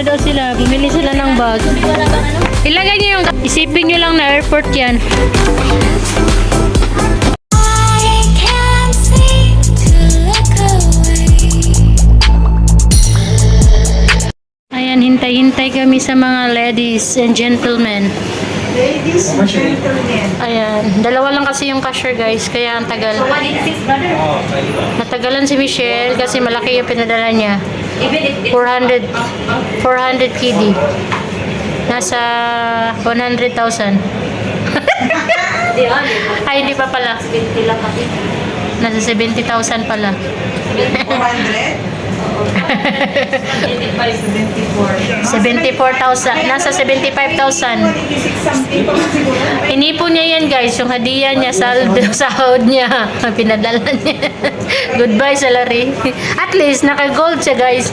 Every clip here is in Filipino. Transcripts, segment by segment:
na daw sila. Bumili sila ng bag. Ilagay niyo yung... Isipin niyo lang na airport yan. Ayan, hintay-hintay kami sa mga ladies and gentlemen. Ladies and gentlemen. Ayan, dalawa lang kasi yung cashier guys, kaya ang tagal. 186 brother. Natagalan si Michelle kasi malaki yung pinadala niya. Even if it's 400, 400 KD. Nasa 100,000. di ano, Ay, hindi pa pala. 20 lang kasi. Nasa 70,000 pala. 400? 74. 74,000. Nasa 75,000. 186 something pa siguro. Inipon niya yan guys, yung hadiah niya, saldo, sahod niya, pinadala niya. Goodbye salary. At least, naka-gold siya guys.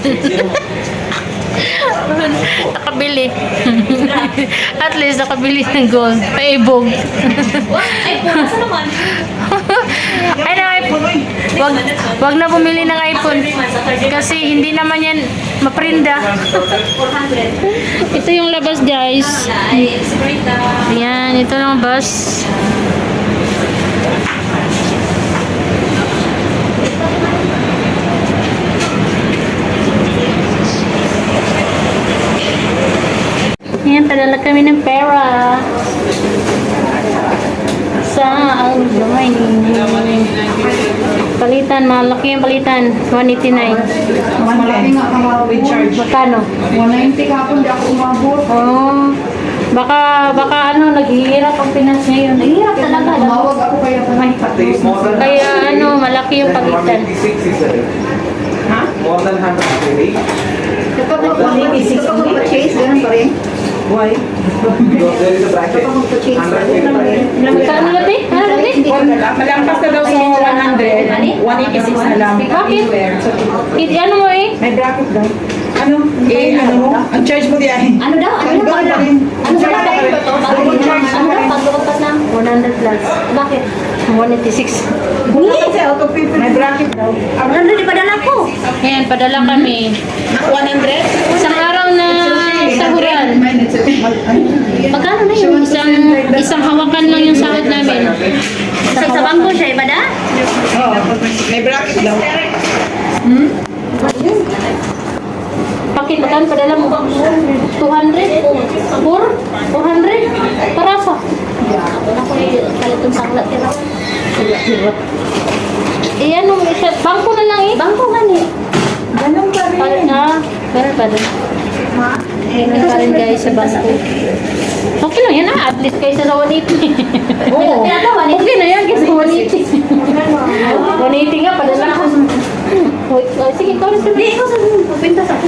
nakabili. At least, nakabili ng gold. Paibog. Ay, punas naman. Ay, na, wag, wag na bumili ng iPhone. Kasi hindi naman yan maprinda. 400. Ito yung labas guys. Ayan, ito yung bus. Ayan, padala kami ng pera. Sa Aljoy. Palitan, malaki yung palitan. 189. Mas malaki nga ka with charge. Magkano? 190 ka di ako umabot. Oh, baka baka ano naghihirap ang Pinas ngayon. Naghihirap talaga. Tumawag ako kaya pa Kaya ano, malaki yung pagitan. Ha? More than 180. Kapag mag-86, kapag mag-purchase, ganun pa rin. Why? Because there is a bracket. Kapag mag-purchase, 100 ganun pa rin. Magkano natin? Ano natin? Malampas na daw sa 100. 186 na lang. Bakit? It, ano mo eh? May bracket daw. Ano? Eh, ano mo? Ang charge mo diyan. Ano daw? Ano daw? Ano rin. Ano daw? Bago Ang din charge Ano daw? Paglupas lang. 100 plus. Bakit? 186. Kasi out of. May bracket daw. Ano di padala ko? Ayan, padala kami. 100? Isang araw na sahuran. Magkano na yun? Isang, isang hawakan lang yung sahod namin. Sa, sa bangko siya, iba da? Oo. May bracket daw. Bakit magkano padala mo? 200? 4? 400? Para sa? Wala ko yung kalitong sanglat. Kaya Eh, ano, isa, bangko na lang eh. Bangko nga ni. Ganun pa rin. Parang, ah, meron pa rin. Meron pa rin guys sa bangko. Okay lang yan ah, at least kaysa sa 180. Oo. Okay na yan kaysa 180. 180 nga, padala ko. Wait, oh, sige, ikaw na Hindi, ikaw sa pupinta sa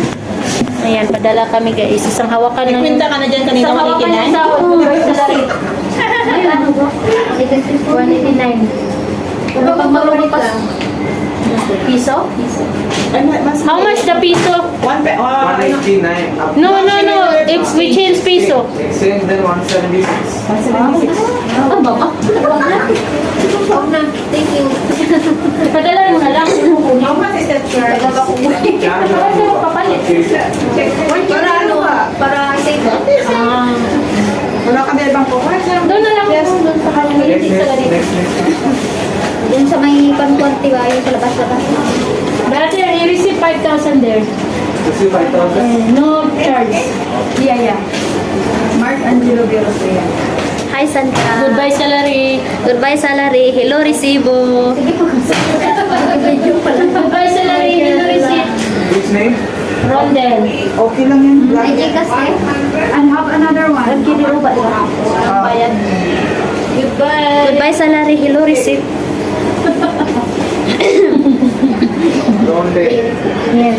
Ayan, padala kami guys. Isang hawakan ng... Kwenta ka na dyan kanina Isang hawakan ng mo guys sa lari. 189. Ano pag malulipas? Piso? Ay, ma- mas- How much the piso? One pe- ah, ano? 189. Up No, no, no. If we change piso. Exchange then 176. 176. Ang baba. Huwag na. Thank you. Padala mo na lang. How much is that charge? Charge Para sa kapalit. Para ano ba? Para safe. Ah. Wala ka ba ibang po? Doon na lang po. Doon sa kanya. Next, Sa next, ganito. next, next. Doon sa pangkwanti ba yung sa labas-labas. Brother, you receive 5,000 there. Is 5,000. Eh, No charge. Yeah, yeah. Mark Angelo Biorosea. Hi, Santa. Goodbye salary. Goodbye salary. Hello, resibo. Sige po. Goodbye salary. Hello receipt. Which name? Rondel. Okay lang yan. Ay, eh. And have another one. Kiniruba, di ba? Bayad. Goodbye. Goodbye salary. Hello, receipt. Don't take. Yes.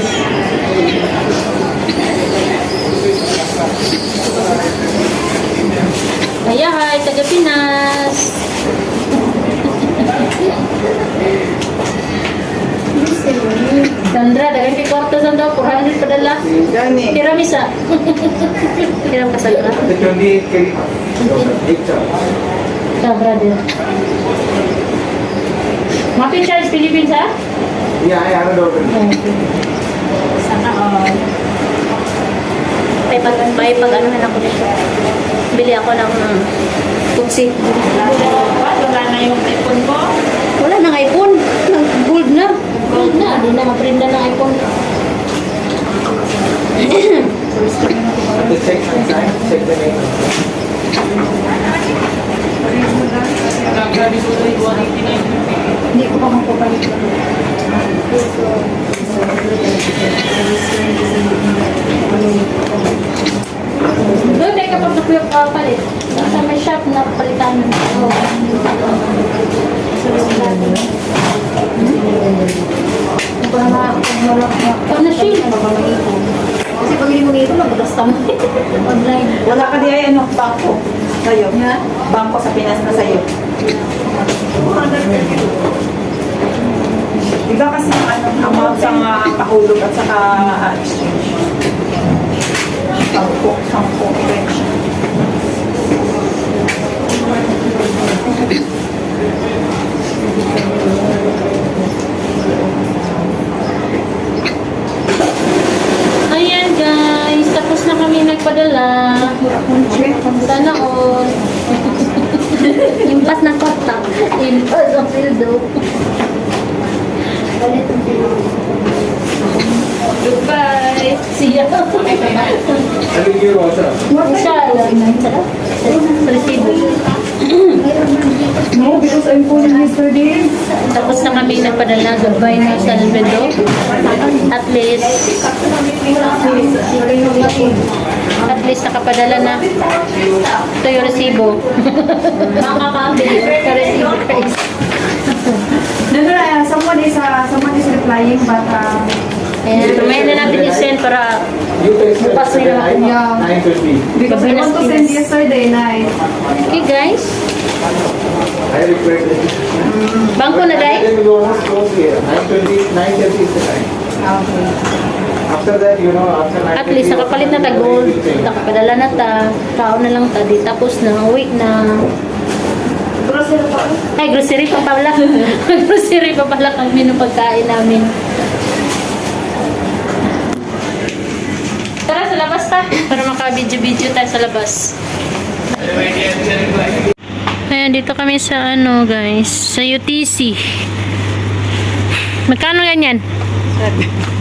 Ayahay, taga Pinas. Sandra, dagan kay kwarto Sandra, 400 padala. Yan eh. Tiramisa. Tiram ka Sandra. The 28 kg. Eight charge. Sa brother. Mapi charge Philippines ha? Yeah, I have a daughter. Sana all. may pag-anuhan ako dito. Bili ako ng kutsi. Wala na yung iPhone ko. Wala nang iPhone. Nang gold na. Gold na, di na maprinda ng iPhone. The check check the name. Hindi ko pa mapapalit. Doon ay kapag nakuyok ka palit. Sa may shop na palitan mo. Para ma- wala ma- Pag na shield. Kasi pag hindi mo ngito, nabagasta mo. Online. Wala ka di ay ano, bangko sa'yo. Bangko sa Pinas na sa'yo. Iba kasi yung ano, amount sa mga pahulog at saka ah, exchange. Sampo, sampo, French. Ayan guys, tapos na kami nagpadala. Sana all. Impas ng kontak. Impas ang pildo. Goodbye. See ya. Will give also. Inshallah. Sa. No, because I'm calling yesterday. Tapos na kami nagpadala. Goodbye na Salvador. At least, at least nakapadala na. Ito yung resibo. Makakabili. Ito resibo guys. No, no, uh, someone is uh, someone is replying, but uh, Ayan, mamaya na natin para You text me Bukas na at Yeah. 9.50. because I want to send yesterday night. Okay guys, I bangko na. 9.20, 9.30 is the time. Okay. After that, you know, after 9.50. At least nakapalit na ta gold, nakapadala na ta, tao na lang ta, di tapos na, uwi na. Grocery pa. Ay, grocery pa pala. grocery pa pala kami ng pagkain namin. Tara, sa labas ta. Para maka-video-video tayo sa labas. Ayan, dito kami sa ano guys, sa UTC. Magkano ganyan?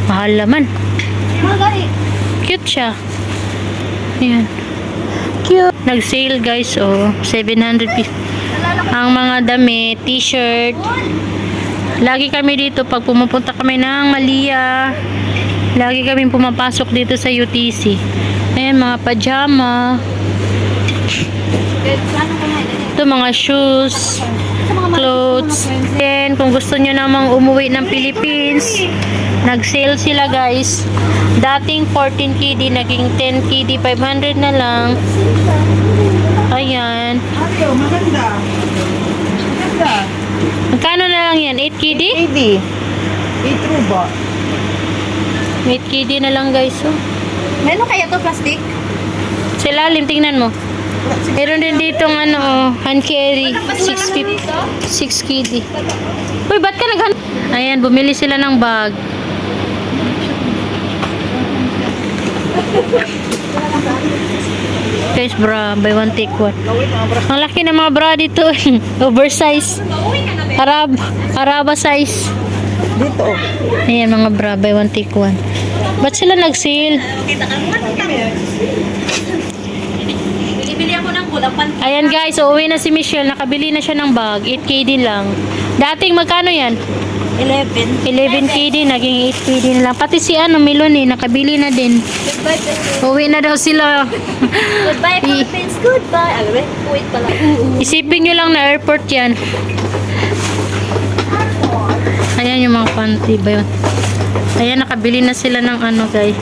Mahal naman. Cute siya. Ayan. Cute. Nag-sale guys, oh. 750. Ang mga damit, t-shirt. Lagi kami dito pag pumupunta kami ng Malia. Lagi kami pumapasok dito sa UTC. Ayan, mga pajama. Ito, mga shoes, clothes. Then, kung gusto nyo namang umuwi ng Philippines, nag-sale sila guys. Dating 14 KD, naging 10 KD, 500 na lang. Ayan. Ayo, maganda. Maganda. Magkano na lang yan? 8 KD? 80. 8 ruba. 8 KD na lang guys. Oh. Meron kaya to plastic? Sa ilalim, tingnan mo. Meron din dito ng ano, oh, hand carry. 650. 6 KD. Uy, ba't ka naghan... Ayan, bumili sila ng bag. Guys, bra, buy one take one. Ang laki ng mga bra dito. Oversize. Arab, Araba size. Dito. Ayan, mga bra, buy one take one. Ba't sila nag-sale? Bili-bili ako ng kulang pan. Ayan guys, so uwi na si Michelle. Nakabili na siya ng bag. 8K din lang. Dating magkano yan? 11. 11K din, naging 8K din lang. Pati si ano, Milon eh, nakabili na din. Goodbye, Philippines. Uwi na daw sila. Goodbye, Philippines. Goodbye. Alam mo, wait pala. Isipin nyo lang na airport yan. Ayan yung mga panty ba yun? Ayan, nakabili na sila ng ano guys.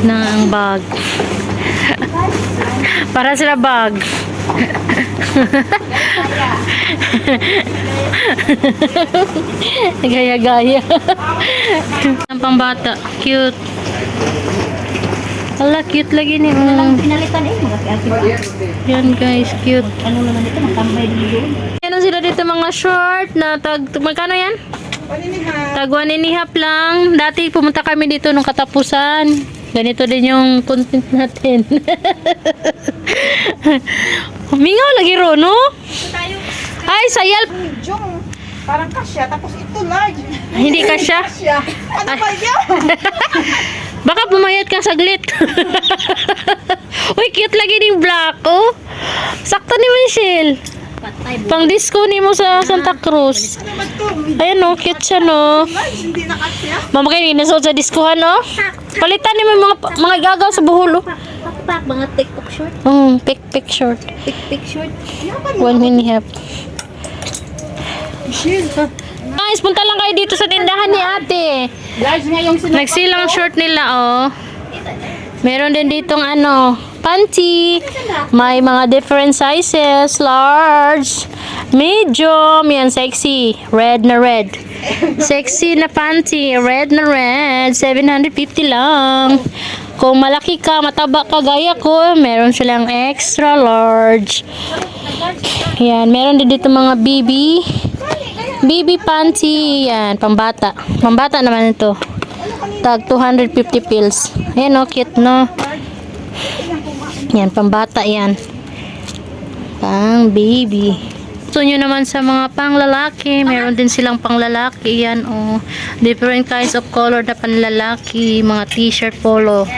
Ng bag. Para sila bag. Gaya-gaya. Ang pambata. Cute. Ala, cute lagi ni. Oh. Pinalitan eh. Yan guys, cute. Ano naman ito, magtambay din doon. Ano sila dito mga short na tag, magkano yan? Tag one and a half lang. Dati pumunta kami dito nung katapusan. Ganito din yung content natin. Mingaw lagi ro, no? Ay, sayal. Parang kasya. Tapos ito large. Hindi ka siya. Kasya. Ano ba yan? Baka pumayat ka saglit. Uy, cute lagi ng black, oh. Sakto ni Michelle. Pang disco ni mo sa Santa Cruz. Ayan, oh, cute siya, no. Mama kayo, inasot sa discohan, no? Palitan niyo mga, mga gagaw sa buhol, oh. Mga TikTok short. Mm, pick, pick short. Pick, pick short. One mini half. Guys, punta lang kayo dito sa tindahan ni ate. Sinukat Nagsilang short nila, oh. Meron din ditong ano, panty. May mga different sizes. Large, medium, yan, sexy. Red na red. Sexy na panty, red na red. 750 lang. Kung malaki ka, mataba ka gaya ko, meron silang extra large. Yan, meron din dito mga BB. BB panty, yan, pambata. Pambata naman ito. Tag 250 pills. Ayan oh, cute no. Yan, pambata yan. Pang baby. Gusto nyo naman sa mga panglalaki, meron din silang panglalaki. Yan oh. Different kinds of color na panlalaki. Mga t-shirt polo.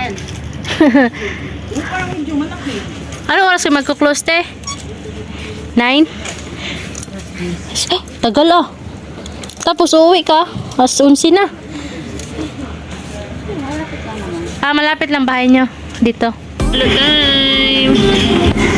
Ano oras kayo magko-close te? Nine? Eh, tagal ah. Tapos uuwi ka. As 11 na. Ah, malapit lang bahay nyo. Dito. Halo time!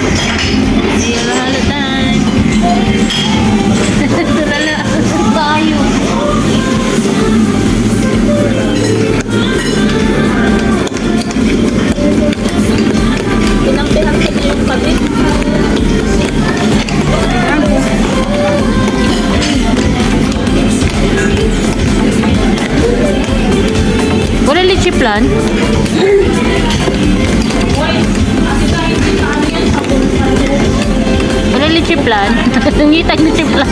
Plan? Nangitag lichi plan.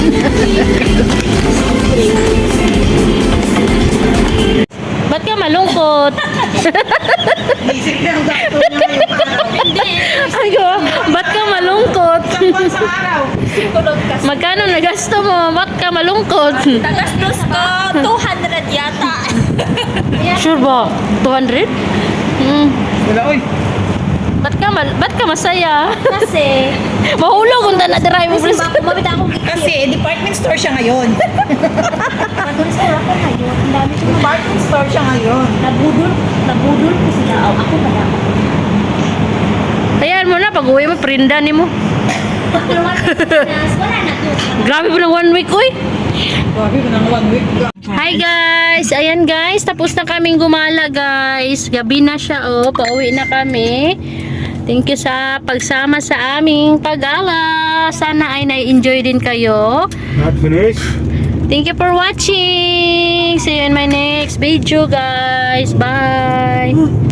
Ba't ka malungkot? Isip na ang doktor niya araw. Ay ko, ba't ka malungkot? Buwan sa araw. Magkano na gasto mo? Ba't ka malungkot? Tagastos ko, 200 yata. Sure ba? 200? Hmm. Wala, oy. Ka, mal ba't ka masaya? Kasi, Mahulog kung na drive mo. kasi ma- mabita akong Kasi department store siya ngayon. Pag-store ako ngayon. Ang dami ko na. Department store siya ngayon. Nabudol, nabudol ko sila. Ako pa na ako. Ayan mo na, pag uwi mo, prinda ni mo. Grabe po ng one week, uy. Grabe ko ng one week. Hi guys! Ayan guys, tapos na kaming gumala guys. Gabi na siya oh, pauwi na kami. Thank you sa pagsama sa aming paggala. Sana ay na-enjoy din kayo. Not finished. Thank you for watching. See you in my next video guys. Bye!